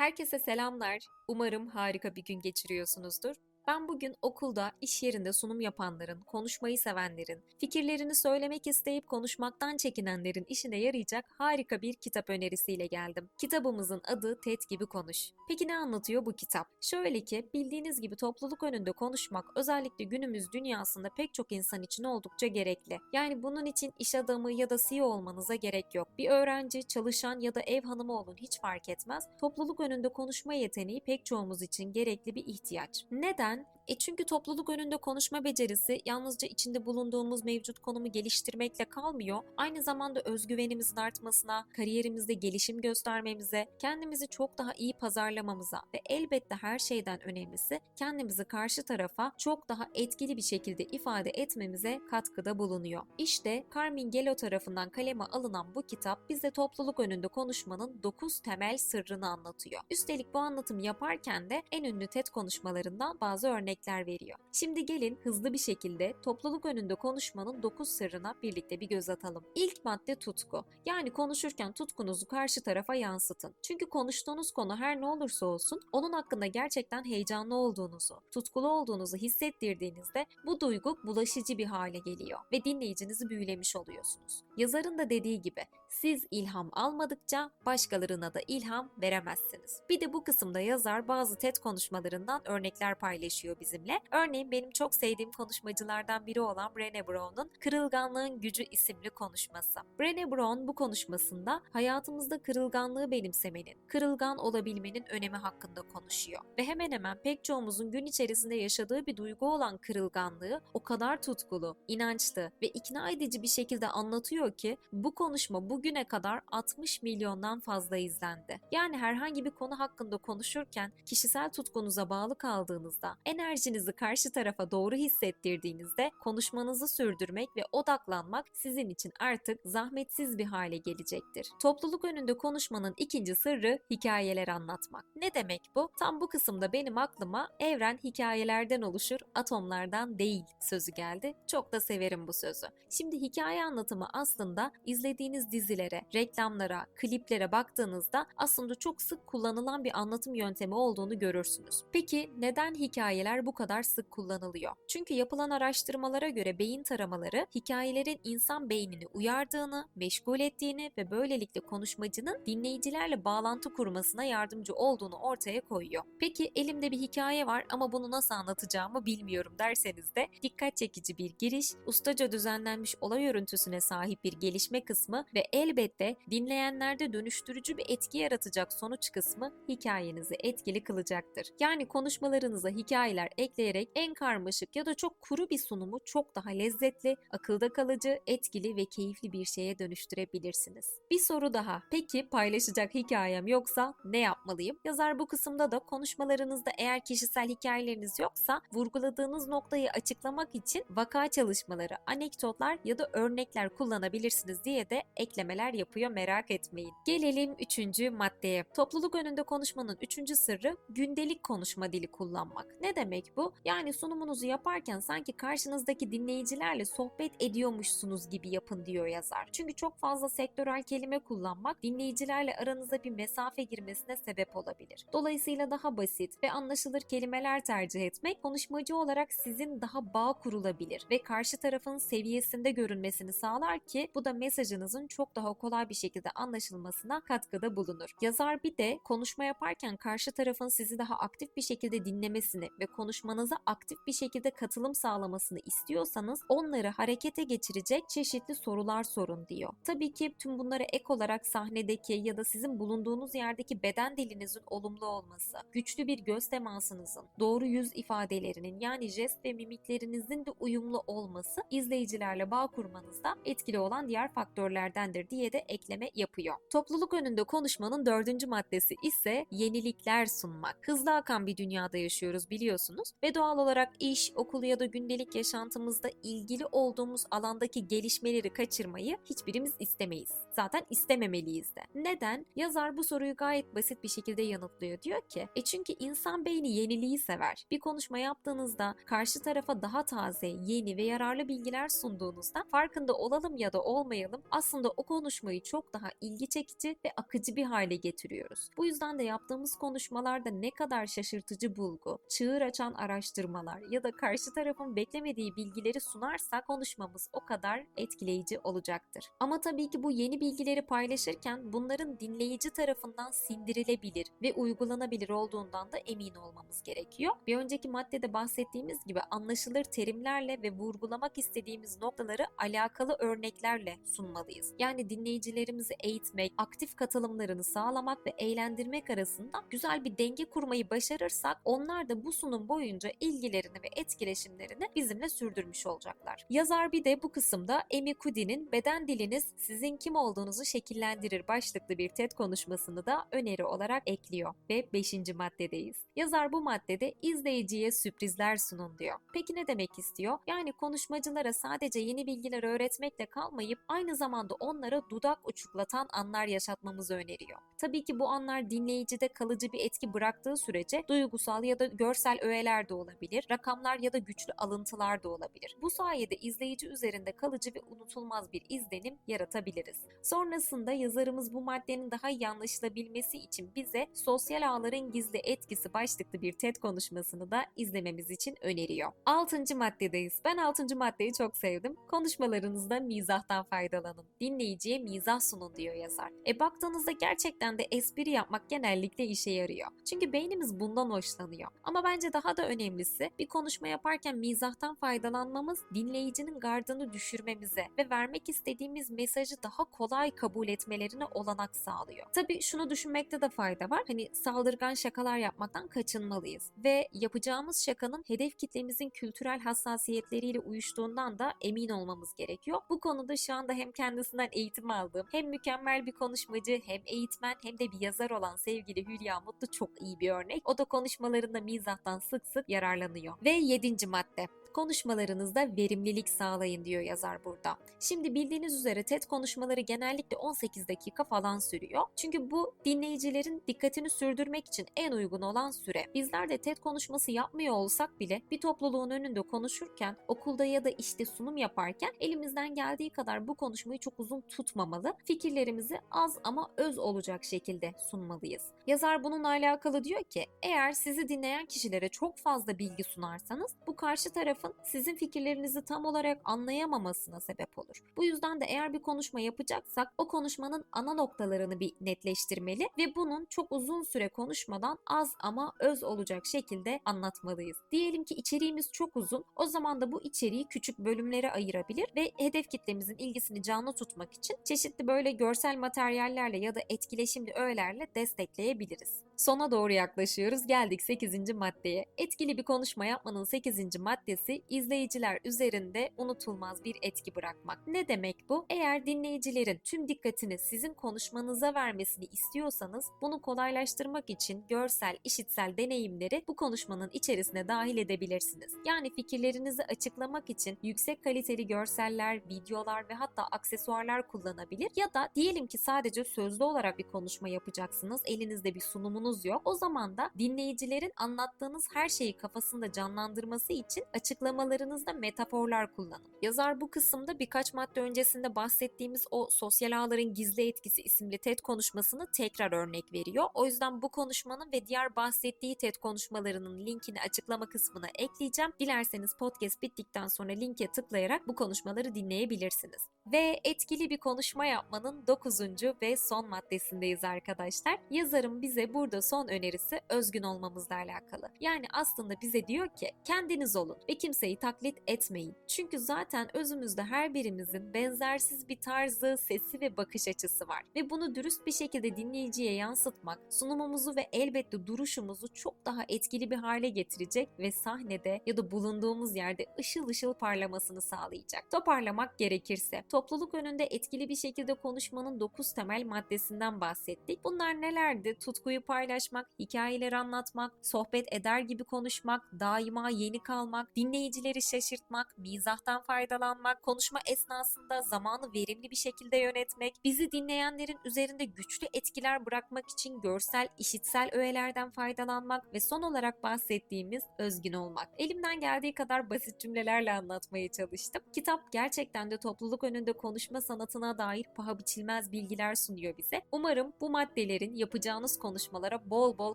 Herkese selamlar. Umarım harika bir gün geçiriyorsunuzdur. Ben bugün okulda, iş yerinde sunum yapanların, konuşmayı sevenlerin, fikirlerini söylemek isteyip konuşmaktan çekinenlerin işine yarayacak harika bir kitap önerisiyle geldim. Kitabımızın adı TED gibi konuş. Peki ne anlatıyor bu kitap? Şöyle ki bildiğiniz gibi topluluk önünde konuşmak özellikle günümüz dünyasında pek çok insan için oldukça gerekli. Yani bunun için iş adamı ya da CEO olmanıza gerek yok. Bir öğrenci, çalışan ya da ev hanımı olun hiç fark etmez. Topluluk önünde konuşma yeteneği pek çoğumuz için gerekli bir ihtiyaç. Neden? Minsan, E çünkü topluluk önünde konuşma becerisi yalnızca içinde bulunduğumuz mevcut konumu geliştirmekle kalmıyor. Aynı zamanda özgüvenimizin artmasına, kariyerimizde gelişim göstermemize, kendimizi çok daha iyi pazarlamamıza ve elbette her şeyden önemlisi kendimizi karşı tarafa çok daha etkili bir şekilde ifade etmemize katkıda bulunuyor. İşte Carmin Gelo tarafından kaleme alınan bu kitap bize topluluk önünde konuşmanın 9 temel sırrını anlatıyor. Üstelik bu anlatımı yaparken de en ünlü TED konuşmalarından bazı örnekler veriyor. Şimdi gelin hızlı bir şekilde topluluk önünde konuşmanın 9 sırrına birlikte bir göz atalım. İlk madde tutku. Yani konuşurken tutkunuzu karşı tarafa yansıtın. Çünkü konuştuğunuz konu her ne olursa olsun onun hakkında gerçekten heyecanlı olduğunuzu, tutkulu olduğunuzu hissettirdiğinizde bu duygu bulaşıcı bir hale geliyor ve dinleyicinizi büyülemiş oluyorsunuz. Yazarın da dediği gibi siz ilham almadıkça başkalarına da ilham veremezsiniz. Bir de bu kısımda yazar bazı TED konuşmalarından örnekler paylaşıyor bizimle. Örneğin benim çok sevdiğim konuşmacılardan biri olan Brené Brown'un Kırılganlığın Gücü isimli konuşması. Brené Brown bu konuşmasında hayatımızda kırılganlığı benimsemenin, kırılgan olabilmenin önemi hakkında konuşuyor. Ve hemen hemen pek çoğumuzun gün içerisinde yaşadığı bir duygu olan kırılganlığı o kadar tutkulu, inançlı ve ikna edici bir şekilde anlatıyor ki bu konuşma bugüne kadar 60 milyondan fazla izlendi. Yani herhangi bir konu hakkında konuşurken kişisel tutkunuza bağlı kaldığınızda, enerjinizi karşı tarafa doğru hissettirdiğinizde konuşmanızı sürdürmek ve odaklanmak sizin için artık zahmetsiz bir hale gelecektir. Topluluk önünde konuşmanın ikinci sırrı hikayeler anlatmak. Ne demek bu? Tam bu kısımda benim aklıma evren hikayelerden oluşur, atomlardan değil sözü geldi. Çok da severim bu sözü. Şimdi hikaye anlatımı aslında izlediğiniz dizilere, reklamlara, kliplere baktığınızda aslında çok sık kullanılan bir anlatım yöntemi olduğunu görürsünüz. Peki neden hikayeler bu kadar sık kullanılıyor? Çünkü yapılan araştırmalara göre beyin taramaları hikayelerin insan beynini uyardığını, meşgul ettiğini ve böylelikle konuşmacının dinleyicilerle bağlantı kurmasına yardımcı olduğunu ortaya koyuyor. Peki elimde bir hikaye var ama bunu nasıl anlatacağımı bilmiyorum derseniz de dikkat çekici bir giriş, ustaca düzenlenmiş olay örüntüsüne sahip bir gelişme kısmı ve elbette dinleyenlerde dönüştürücü bir etki yaratacak sonuç kısmı hikayenizi etkili kılacaktır. Yani konuşmalarınıza hikayeler ekleyerek en karmaşık ya da çok kuru bir sunumu çok daha lezzetli, akılda kalıcı, etkili ve keyifli bir şeye dönüştürebilirsiniz. Bir soru daha. Peki paylaşacak hikayem yoksa ne yapmalıyım? Yazar bu kısımda da konuşmalarınızda eğer kişisel hikayeleriniz yoksa vurguladığınız noktayı açıklamak için vaka çalışmaları, anekdotlar ya da örnekler kullanabilirsiniz diye de eklemeler yapıyor merak etmeyin. Gelelim üçüncü maddeye. Topluluk önünde konuşmanın üçüncü sırrı gündelik konuşma dili kullanmak. Ne demek bu? Yani sunumunuzu yaparken sanki karşınızdaki dinleyicilerle sohbet ediyormuşsunuz gibi yapın diyor yazar. Çünkü çok fazla sektörel kelime kullanmak dinleyicilerle aranıza bir mesafe girmesine sebep olabilir. Dolayısıyla daha basit ve anlaşılır kelimeler tercih etmek konuşmacı olarak sizin daha bağ kurulabilir ve karşı tarafın seviyesinde görünmesini sağlar ki bu da mesajınızın çok daha kolay bir şekilde anlaşılmasına katkıda bulunur. Yazar bir de konuşma yaparken karşı tarafın sizi daha aktif bir şekilde dinlemesini ve konuşmanıza aktif bir şekilde katılım sağlamasını istiyorsanız onları harekete geçirecek çeşitli sorular sorun diyor. Tabii ki tüm bunlara ek olarak sahnedeki ya da sizin bulunduğunuz yerdeki beden dilinizin olumlu olması, güçlü bir göz temasınızın, doğru yüz ifadelerinin yani jest ve mimiklerinizin de uyumlu olması izleyicilerle bağ kurmanızda etkili olan diğer faktörlerdendir diye de ekleme yapıyor. Topluluk önünde konuşmanın dördüncü maddesi ise yenilikler sunmak. Hızlı akan bir dünyada yaşıyoruz biliyorsunuz yaşıyorsunuz ve doğal olarak iş, okul ya da gündelik yaşantımızda ilgili olduğumuz alandaki gelişmeleri kaçırmayı hiçbirimiz istemeyiz. Zaten istememeliyiz de. Neden? Yazar bu soruyu gayet basit bir şekilde yanıtlıyor. Diyor ki, e çünkü insan beyni yeniliği sever. Bir konuşma yaptığınızda karşı tarafa daha taze, yeni ve yararlı bilgiler sunduğunuzda farkında olalım ya da olmayalım aslında o konuşmayı çok daha ilgi çekici ve akıcı bir hale getiriyoruz. Bu yüzden de yaptığımız konuşmalarda ne kadar şaşırtıcı bulgu, çığır açan araştırmalar ya da karşı tarafın beklemediği bilgileri sunarsa konuşmamız o kadar etkileyici olacaktır. Ama tabii ki bu yeni bilgileri paylaşırken bunların dinleyici tarafından sindirilebilir ve uygulanabilir olduğundan da emin olmamız gerekiyor. Bir önceki maddede bahsettiğimiz gibi anlaşılır terimlerle ve vurgulamak istediğimiz noktaları alakalı örneklerle sunmalıyız. Yani dinleyicilerimizi eğitmek, aktif katılımlarını sağlamak ve eğlendirmek arasında güzel bir denge kurmayı başarırsak onlar da bu sunum boyunca ilgilerini ve etkileşimlerini bizimle sürdürmüş olacaklar. Yazar bir de bu kısımda Amy Cuddy'nin Beden Diliniz Sizin Kim Olduğunuzu Şekillendirir başlıklı bir TED konuşmasını da öneri olarak ekliyor ve 5. maddedeyiz. Yazar bu maddede izleyiciye sürprizler sunun diyor. Peki ne demek istiyor? Yani konuşmacılara sadece yeni bilgiler öğretmekle kalmayıp aynı zamanda onlara dudak uçuklatan anlar yaşatmamızı öneriyor. Tabii ki bu anlar dinleyicide kalıcı bir etki bıraktığı sürece duygusal ya da görsel öğeler de olabilir, rakamlar ya da güçlü alıntılar da olabilir. Bu sayede izleyici üzerinde kalıcı ve unutulmaz bir izlenim yaratabiliriz. Sonrasında yazarımız bu maddenin daha iyi anlaşılabilmesi için bize sosyal ağların gizli etkisi başlıklı bir TED konuşmasını da izlememiz için öneriyor. 6. maddedeyiz. Ben 6. maddeyi çok sevdim. Konuşmalarınızda mizahtan faydalanın. Dinleyiciye mizah sunun diyor yazar. E baktığınızda gerçekten de espri yapmak genellikle işe yarıyor. Çünkü beynimiz bundan hoşlanıyor. Ama bence daha da önemlisi bir konuşma yaparken mizahtan faydalanmamız dinleyicinin gardını düşürmemize ve vermek istediğimiz mesajı daha kolay kabul etmelerine olanak sağlıyor. Tabii şunu düşünmekte de fayda var. Hani saldırgan şakalar yapmaktan kaçınmalıyız ve yapacağımız şakanın hedef kitlemizin kültürel hassasiyetleriyle uyuştuğundan da emin olmamız gerekiyor. Bu konuda şu anda hem kendisinden eğitim aldığım hem mükemmel bir konuşmacı hem eğitmen hem de bir yazar olan sevgili Hülya Mutlu çok iyi bir örnek. O da konuşmalarında mizahtan sık sık yararlanıyor. Ve yedinci madde konuşmalarınızda verimlilik sağlayın diyor yazar burada. Şimdi bildiğiniz üzere TED konuşmaları genellikle 18 dakika falan sürüyor. Çünkü bu dinleyicilerin dikkatini sürdürmek için en uygun olan süre. Bizler de TED konuşması yapmıyor olsak bile bir topluluğun önünde konuşurken, okulda ya da işte sunum yaparken elimizden geldiği kadar bu konuşmayı çok uzun tutmamalı. Fikirlerimizi az ama öz olacak şekilde sunmalıyız. Yazar bununla alakalı diyor ki, eğer sizi dinleyen kişilere çok fazla bilgi sunarsanız bu karşı taraf tarafın sizin fikirlerinizi tam olarak anlayamamasına sebep olur. Bu yüzden de eğer bir konuşma yapacaksak o konuşmanın ana noktalarını bir netleştirmeli ve bunun çok uzun süre konuşmadan az ama öz olacak şekilde anlatmalıyız. Diyelim ki içeriğimiz çok uzun. O zaman da bu içeriği küçük bölümlere ayırabilir ve hedef kitlemizin ilgisini canlı tutmak için çeşitli böyle görsel materyallerle ya da etkileşimli öğelerle destekleyebiliriz. Sona doğru yaklaşıyoruz. Geldik 8. maddeye. Etkili bir konuşma yapmanın 8. maddesi izleyiciler üzerinde unutulmaz bir etki bırakmak. Ne demek bu? Eğer dinleyicilerin tüm dikkatini sizin konuşmanıza vermesini istiyorsanız bunu kolaylaştırmak için görsel, işitsel deneyimleri bu konuşmanın içerisine dahil edebilirsiniz. Yani fikirlerinizi açıklamak için yüksek kaliteli görseller, videolar ve hatta aksesuarlar kullanabilir ya da diyelim ki sadece sözlü olarak bir konuşma yapacaksınız. Elinizde bir sunumunuz yok. O zaman da dinleyicilerin anlattığınız her şeyi kafasında canlandırması için açıklamalarınızda metaforlar kullanın. Yazar bu kısımda birkaç madde öncesinde bahsettiğimiz o sosyal ağların gizli etkisi isimli TED konuşmasını tekrar örnek veriyor. O yüzden bu konuşmanın ve diğer bahsettiği TED konuşmalarının linkini açıklama kısmına ekleyeceğim. Dilerseniz podcast bittikten sonra linke tıklayarak bu konuşmaları dinleyebilirsiniz. Ve etkili bir konuşma yapmanın 9. ve son maddesindeyiz arkadaşlar. Yazarım bize burada son önerisi özgün olmamızla alakalı. Yani aslında bize diyor ki kendiniz olun ve kimseyi taklit etmeyin. Çünkü zaten özümüzde her birimizin benzersiz bir tarzı, sesi ve bakış açısı var. Ve bunu dürüst bir şekilde dinleyiciye yansıtmak, sunumumuzu ve elbette duruşumuzu çok daha etkili bir hale getirecek ve sahnede ya da bulunduğumuz yerde ışıl ışıl parlamasını sağlayacak. Toparlamak gerekirse topluluk önünde etkili bir şekilde konuşmanın 9 temel maddesinden bahsettik. Bunlar nelerdi? Tutkuyu paylaşmak, hikayeler anlatmak, sohbet eder gibi konuşmak, daima yeni kalmak, dinleyicileri şaşırtmak, mizahtan faydalanmak, konuşma esnasında zamanı verimli bir şekilde yönetmek, bizi dinleyenlerin üzerinde güçlü etkiler bırakmak için görsel, işitsel öğelerden faydalanmak ve son olarak bahsettiğimiz özgün olmak. Elimden geldiği kadar basit cümlelerle anlatmaya çalıştım. Kitap gerçekten de topluluk önünde konuşma sanatına dair paha biçilmez bilgiler sunuyor bize. Umarım bu maddelerin yapacağınız konuşmalara bol bol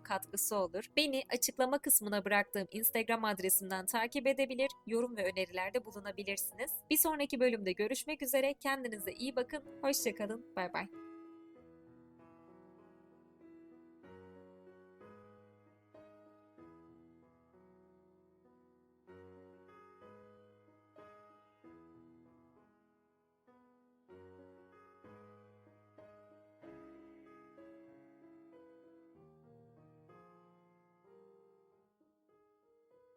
katkısı olur. Beni açıklama kısmına bıraktığım Instagram adresimden takip edebilir, yorum ve önerilerde bulunabilirsiniz. Bir sonraki bölümde görüşmek üzere. Kendinize iyi bakın. Hoşçakalın. Bay bay.